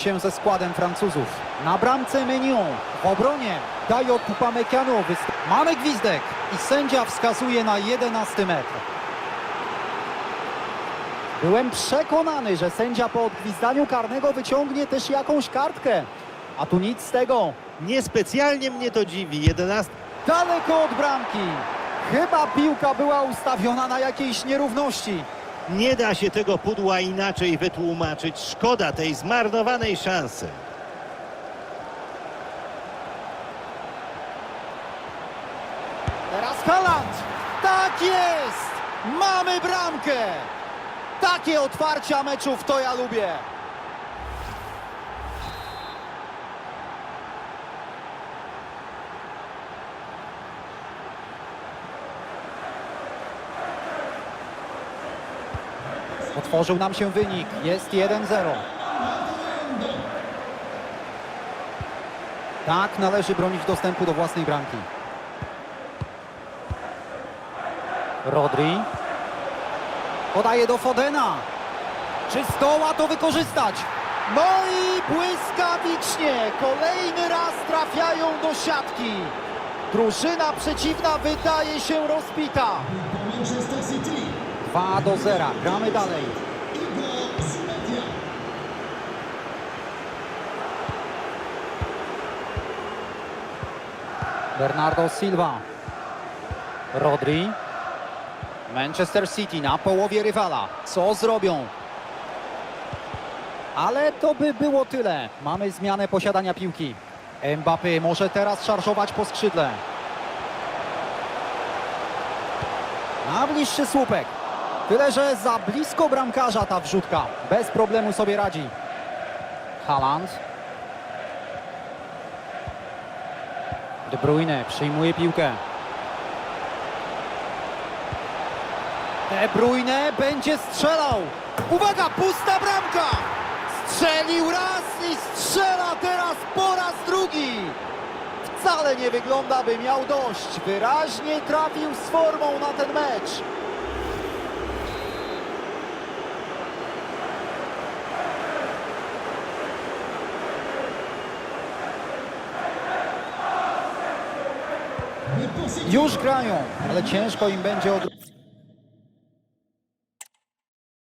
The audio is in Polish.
się ze składem Francuzów. Na bramce Menion, w obronie Dajo Tupamekiano. Mamy gwizdek i sędzia wskazuje na 11 metr. Byłem przekonany, że sędzia po odgwizdaniu karnego wyciągnie też jakąś kartkę. A tu nic z tego. Niespecjalnie mnie to dziwi. 11 Daleko od bramki. Chyba piłka była ustawiona na jakiejś nierówności. Nie da się tego pudła inaczej wytłumaczyć. Szkoda tej zmarnowanej szansy. Teraz Haaland. Tak jest! Mamy bramkę! Takie otwarcia meczów to ja lubię. Otworzył nam się wynik. Jest 1-0. Tak należy bronić dostępu do własnej bramki. Rodri. Podaje do Fodena. Czy zdoła to wykorzystać? No i błyskawicznie. Kolejny raz trafiają do siatki. Drużyna przeciwna wydaje się rozbita. Manchester City, 2 do 0. Gramy dalej. Bernardo Silva. Rodri. Manchester City na połowie rywala. Co zrobią? Ale to by było tyle. Mamy zmianę posiadania piłki. Mbappé może teraz szarżować po skrzydle. Na bliższy słupek. Tyle, że za blisko bramkarza ta wrzutka. Bez problemu sobie radzi. Haaland. De Bruyne przyjmuje piłkę. De Bruyne będzie strzelał. Uwaga, pusta bramka! Strzelił raz i strzela teraz po raz drugi. Wcale nie wygląda, by miał dość. Wyraźnie trafił z formą na ten mecz. Już grają, ale ciężko im będzie od...